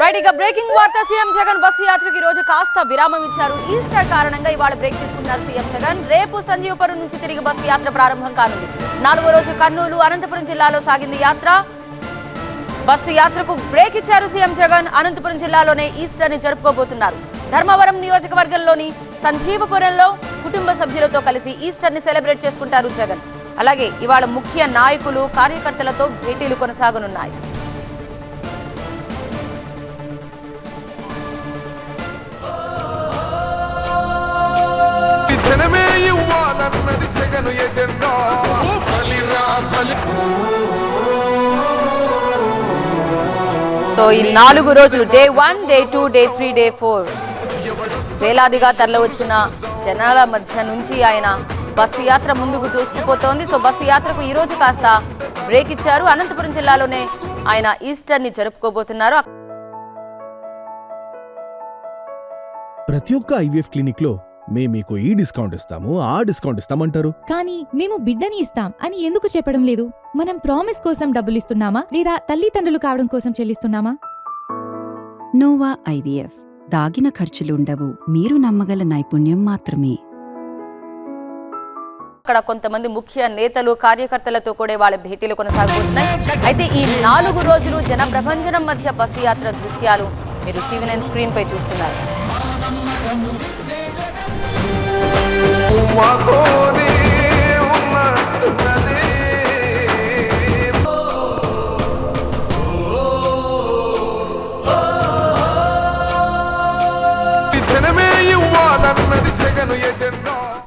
Right ఇక breaking వార్త CM Jagan bus యాత్రకి ఈ రోజు కాస్త విరామం ఇచ్చారు. ఈస్టర్ కారణంగా ఇవాళ బ్రేక్ తీసుకున్నారు సీఎం జగన్. రేపు సంజీవపురం నుంచి తిరిగి బస్సు యాత్ర ప్రారంభం కానుంది. నాలుగో రోజు కర్నూలు అనంతపురం జిల్లాలో సాగింది యాత్ర. బస్సు యాత్రకు బ్రేక్ ఇచ్చారు సీఎం జగన్. అనంతపురం జిల్లాలోనే ఈస్టర్ని జరుపుకోబోతున్నారు. ధర్మవరం నియోజకవర్గంలోని సంజీవపురంలో కుటుంబ సభ్యులతో కలిసి ఈస్టర్ని సెలబ్రేట్ చేసుకుంటారు జగన్. అలాగే ఇవాళ ముఖ్య నాయకులు కార్యకర్తలతో భేటీలు కొనసాగనున్నాయి. జనమే ఇవ్వాలన్నది జగను ఎజెండా. ఓ బలిరా బలి సో ఈ నాలుగు రోజులు day one day two day three day four. వేలాదిగా తరలివచ్చిన జనాల మధ్య నుంచి ఆయన బస్సు యాత్ర ముందుకు దూసుకుపోతోంది. సో బస్సు యాత్రకు ఈ రోజు కాస్త బ్రేక్ ఇచ్చారు. అనంతపురం జిల్లాలోనే ఆయన ఈస్టర్ని జరుపుకోబోతున్నారు. ప్రతి ఒక్క ఐవీఎఫ్ క్లినిక్లో మేము మీకు ఈ డిస్కౌంట్ ఇస్తాము ఆ డిస్కౌంట్ ఇస్తామంటారు. కానీ మేము బిడ్డని ఇస్తాం అని ఎందుకు చెప్పడం లేదు? మనం ప్రామిస్ కోసం డబ్బులు ఇస్తున్నామా? లేదా తల్లిదండ్రులు కావడం కోసం చెల్లిస్తున్నామా? Nova IVF. దాగిన ఖర్చులుండవు మీరు నమ్మగల నైపుణ్యం మాత్రమే. అక్కడ కొంతమంది ముఖ్య నేతలు కార్యకర్తలతో కూడా వాళ్ళ భేటీలు కొనసాగబోతున్నాయి అయితే ఈ నాలుగు రోజులు జన ప్రభంజనం మధ్య బస్సు యాత్ర దృశ్యాలు మీరు టీవీ నైన్ స్క్రీన్ పై చూస్తున్నారు. జనమే ఇవ్వాలన్నది జగను ఎజెండా.